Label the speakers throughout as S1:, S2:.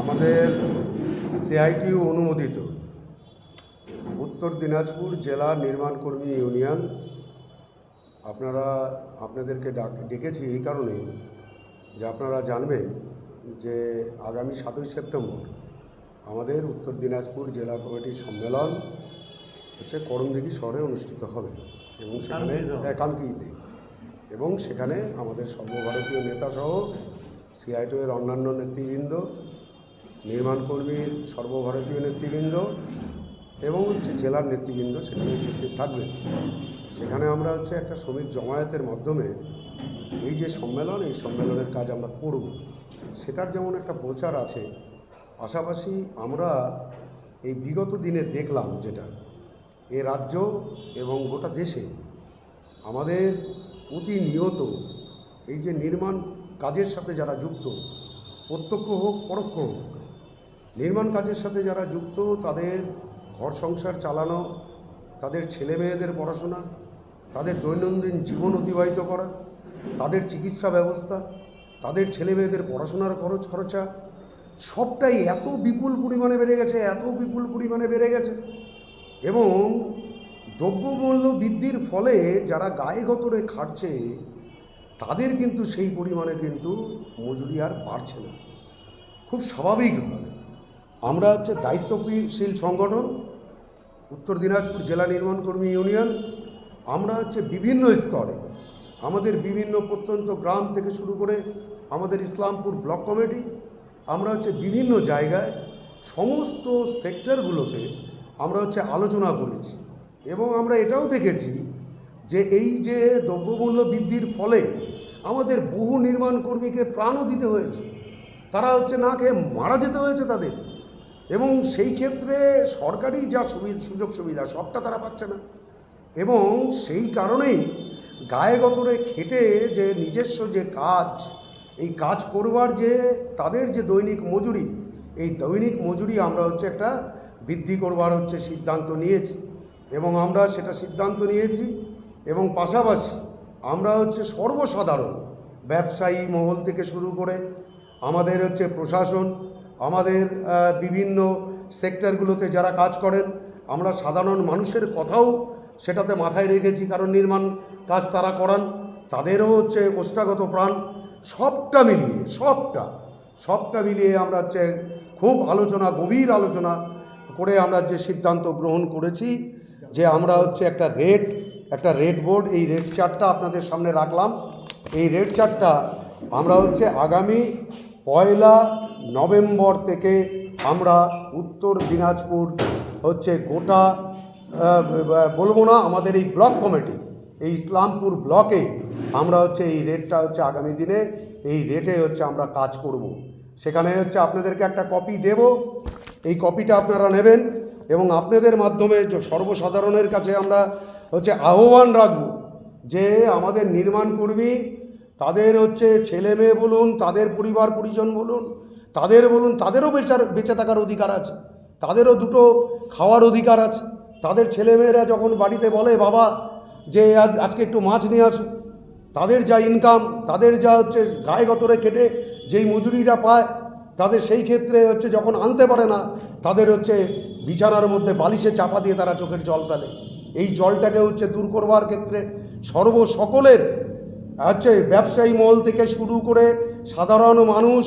S1: আমাদের সিআইটিউ অনুমোদিত উত্তর দিনাজপুর জেলা নির্মাণ কর্মী ইউনিয়ন। আপনারা আপনাদেরকে ডাক ডেকেছি এই কারণেই যে আপনারা জানবেন যে আগামী সাতই সেপ্টেম্বর আমাদের উত্তর দিনাজপুর জেলা কমিটির সম্মেলন হচ্ছে করমদিঘি শহরে অনুষ্ঠিত হবে এবং সেখানে কানকিতে এবং সেখানে আমাদের সর্বভারতীয় নেতাসহ সিআইটিউ এর অন্যান্য নেতৃবৃন্দ, নির্মাণ কর্মীর সর্বভারতীয় নেতৃবৃন্দ এবং হচ্ছে জেলার নেতৃবৃন্দ সেখানে উপস্থিত থাকবেন। সেখানে আমরা হচ্ছে একটা শ্রমিক জমায়েতের মাধ্যমে এই যে সম্মেলন, এই সম্মেলনের কাজ আমরা করব, সেটার যেমন একটা প্রচার আছে, পাশাপাশি আমরা এই বিগত দিনে দেখলাম যেটা, এ রাজ্য এবং গোটা দেশে আমাদের প্রতিনিয়ত এই যে নির্মাণ কাজের সাথে যারা যুক্ত, প্রত্যক্ষ হোক, পরোক্ষ হোক, নির্মাণ কাজের সাথে যারা যুক্ত, তাদের ঘর সংসার চালানো, তাদের ছেলে মেয়েদের পড়াশোনা, তাদের দৈনন্দিন জীবন অতিবাহিত করা, তাদের চিকিৎসা ব্যবস্থা, তাদের ছেলে মেয়েদের পড়াশোনার খরচ খরচা, সবটাই এত বিপুল পরিমাণে বেড়ে গেছে, এত বিপুল পরিমাণে বেড়ে গেছে। এবং দ্রব্যমূল্য বৃদ্ধির ফলে যারা গায়ে গতরে খাটছে তাদের কিন্তু সেই পরিমাণে কিন্তু মজুরি আর বাড়ছে না। খুব স্বাভাবিকভাবে আমরা হচ্ছে দায়িত্বশীল সংগঠন, উত্তর দিনাজপুর জেলা নির্মাণ কর্মী ইউনিয়ন, আমরা হচ্ছে বিভিন্ন স্তরে, আমাদের বিভিন্ন প্রত্যন্ত গ্রাম থেকে শুরু করে আমাদের ইসলামপুর ব্লক কমিটি, আমরা হচ্ছে বিভিন্ন জায়গায় সমস্ত সেক্টরগুলোতে আমরা হচ্ছে আলোচনা করেছি এবং আমরা এটাও দেখেছি যে এই যে দ্রব্যমূল্য বৃদ্ধির ফলে আমাদের বহু নির্মাণ কর্মীকে প্রাণও দিতে হয়েছে। তারা হচ্ছে না খেয়ে মারা যেতে হয়েছে তাদের। এবং সেই ক্ষেত্রে সরকারি যা সুযোগ সুবিধা, সবটা তারা পাচ্ছে না। এবং সেই কারণেই গায়ে গতরে খেটে যে নিজস্ব যে কাজ, এই কাজ করবার যে তাদের যে দৈনিক মজুরি, এই দৈনিক মজুরি আমরা হচ্ছে একটা বৃদ্ধি করবার হচ্ছে সিদ্ধান্ত নিয়েছি। এবং আমরা সেটা সিদ্ধান্ত নিয়েছি এবং পাশাপাশি আমরা হচ্ছে সর্বসাধারণ, ব্যবসায়ী মহল থেকে শুরু করে আমাদের হচ্ছে প্রশাসন, আমাদের বিভিন্ন সেক্টরগুলোতে যারা কাজ করেন, আমরা সাধারণ মানুষের কথাও সেটাতে মাথায় রেখেছি। কারণ নির্মাণ কাজ তারা করান, তাদেরও হচ্ছে ওষ্ঠাগত প্রাণ, সবটা মিলিয়ে, সবটা সবটা মিলিয়ে আমরা হচ্ছে খুব আলোচনা, গভীর আলোচনা করে আমরা যে সিদ্ধান্ত গ্রহণ করেছি, যে আমরা হচ্ছে একটা রেট একটা রেড বোর্ড এই রেড চার্টটা আপনাদের সামনে রাখলাম এই রেড চার্টটা আমরা হচ্ছে আগামী পয়লা নভেম্বর থেকে আমরা উত্তর দিনাজপুর হচ্ছে গোটা বলব না, আমাদের এই ব্লক কমিটি, এই ইসলামপুর ব্লকে আমরা হচ্ছে এই রেটটা হচ্ছে আগামী দিনে, এই রেটে হচ্ছে আমরা কাজ করব। সেখানে হচ্ছে আপনাদেরকে একটা কপি দেব এই কপিটা আপনারা নেবেন এবং আপনাদের মাধ্যমে সর্বসাধারণের কাছে আমরা হচ্ছে আহ্বান রাখব যে আমাদের নির্মাণ কর্মী, তাদের হচ্ছে ছেলে মেয়ে বলুন, তাদের পরিবার, পরিজন বলুন, তাদের বলুন, তাদেরও বেচার, বেঁচে থাকার অধিকার আছে, তাদেরও দুটো খাওয়ার অধিকার আছে, তাদের ছেলেমেয়েরা যখন বাড়িতে বলে, বাবা, যে আজ, আজকে একটু মাছ নিয়ে আসো। তাদের যা ইনকাম তাদের যা হচ্ছে গায়ে গতরে কেটে যেই মজুরিটা পায়, তাদের সেই ক্ষেত্রে হচ্ছে যখন আনতে পারে না, তাদের হচ্ছে বিছানার মধ্যে বালিশে চাপা দিয়ে তারা চোখের জল ফেলে। এই জলটাকে হচ্ছে দূর করবার ক্ষেত্রে সর্ব সকলের হচ্ছে ব্যবসায়ী মহল থেকে শুরু করে সাধারণ মানুষ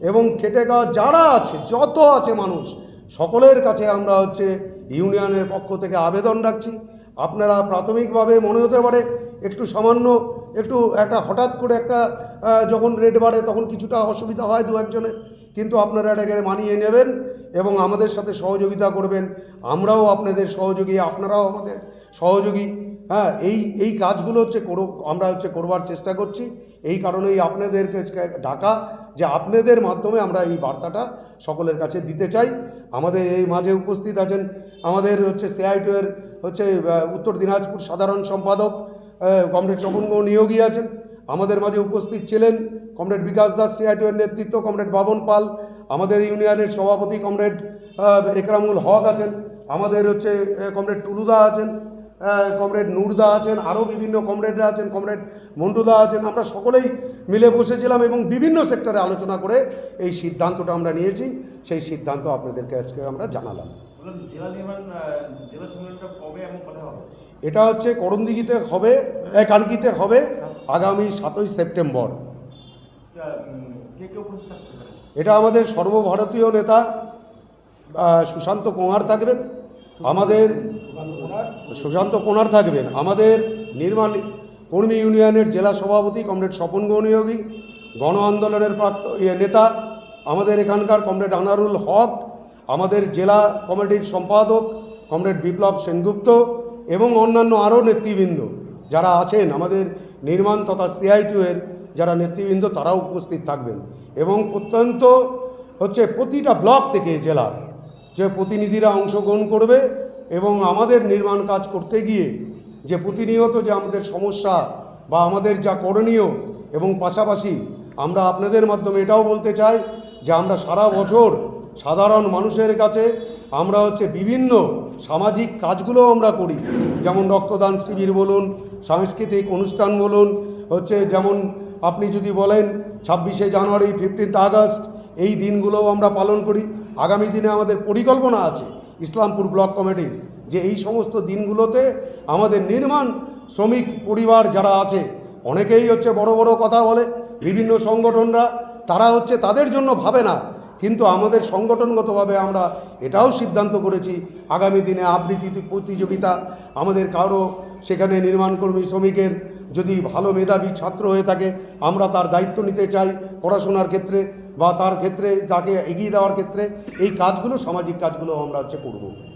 S1: এবং খেটে খাওয়া যারা আছে, যত আছে মানুষ, সকলের কাছে আমরা হচ্ছে ইউনিয়নের পক্ষ থেকে আবেদন রাখছি। আপনারা প্রাথমিকভাবে মনে হতে পারে একটু সামান্য একটু একটা হঠাৎ করে একটা যখন রেট বাড়ে তখন কিছুটা অসুবিধা হয় দু একজনের কিন্তু আপনারা এটাকে মানিয়ে নেবেন এবং আমাদের সাথে সহযোগিতা করবেন। আমরাও আপনাদের সহযোগী, আপনারাও আমাদের সহযোগী। হ্যাঁ এই এই কাজগুলো হচ্ছে করো, আমরা হচ্ছে করবার চেষ্টা করছি। এই কারণেই আপনাদেরকে ডাকা যে আপনাদের মাধ্যমে আমরা এই বার্তাটা সকলের কাছে দিতে চাই। আমাদের এই মাঝে উপস্থিত আছেন আমাদের হচ্ছে সিআইটু এর হচ্ছে উত্তর দিনাজপুর সাধারণ সম্পাদক কমরেড স্বপনগ নিয়োগী আছেন। আমাদের মাঝে উপস্থিত ছিলেন কমরেড বিকাশ দাস সিআইটু এর নেতৃত্ব কমরেড বাবন পাল আমাদের ইউনিয়নের সভাপতি কমরেড একরামুল হক আছেন আমাদের হচ্ছে কমরেড টুলুদা আছেন কমরেড নুরদা আছেন আরও বিভিন্ন কমরেডরা আছেন কমরেড মন্টুদা আছেন আমরা সকলেই মিলে বসেছিলাম এবং বিভিন্ন সেক্টরে আলোচনা করে এই সিদ্ধান্তটা আমরা নিয়েছি। সেই সিদ্ধান্ত আপনাদেরকে আজকে আমরা জানালাম। এটা হচ্ছে করণদিঘিতে হবে কানকিতে হবে আগামী সাতই সেপ্টেম্বর। এটা আমাদের সর্বভারতীয় নেতা সুশান্ত কুমার থাকবেন, আমাদের সুশান্ত কোনার থাকবেন, আমাদের নির্মাণ কর্মী ইউনিয়নের জেলা সভাপতি কমরেড স্বপন গৌনিয়োগী, গণ আন্দোলনের ইয়ে নেতা, আমাদের এখানকার কমরেড আনারুল হক, আমাদের জেলা কমিটির সম্পাদক কমরেড বিপ্লব সেনগুপ্ত এবং অন্যান্য আরও নেতৃবৃন্দ যারা আছেন, আমাদের নির্মাণ তথা সিআইটিউ এর যারা নেতৃবৃন্দ তারাও উপস্থিত থাকবেন। এবং প্রত্যন্ত হচ্ছে প্রতিটা ব্লক থেকে জেলার যে প্রতিনিধিরা অংশগ্রহণ করবে এবং আমাদের নির্মাণ কাজ করতে গিয়ে যে প্রতিনিয়ত যে আমাদের সমস্যা বা আমাদের যা করণীয় এবং পাশাপাশি আমরা আপনাদের মাধ্যমে এটাও বলতে চাই যে আমরা সারা বছর সাধারণ মানুষের কাছে আমরা হচ্ছে বিভিন্ন সামাজিক কাজগুলো আমরা করি। যেমন রক্তদান শিবির বলুন, সাংস্কৃতিক অনুষ্ঠান বলুন, হচ্ছে যেমন আপনি যদি বলেন ছাব্বিশে জানুয়ারি ফিফটিন্থ আগস্ট, এই দিনগুলোও আমরা পালন করি। আগামী দিনে আমাদের পরিকল্পনা আছে ইসলামপুর ব্লক কমিটির যে এই সমস্ত দিনগুলোতে আমাদের নির্মাণ, শ্রমিক, পরিবার যারা আছে, অনেকেই হচ্ছে বড় বড় কথা বলে, বিভিন্ন সংগঠনরা, তারা হচ্ছে তাদের জন্য ভাবে না। কিন্তু আমাদের সংগঠনগতভাবে আমরা এটাও সিদ্ধান্ত করেছি, আগামী দিনে আবৃত্তি প্রতিযোগিতা আমাদের কারও সেখানে নির্মাণকর্মী, শ্রমিকের যদি ভালো মেধাবী ছাত্র হয়ে থাকে, আমরা তার দায়িত্ব নিতে চাই পড়াশোনার ক্ষেত্রে বা তার ক্ষেত্রে তাকে এগিয়ে দেওয়ার ক্ষেত্রে। এই কাজগুলো, সামাজিক কাজগুলো আমরা হচ্ছে করব।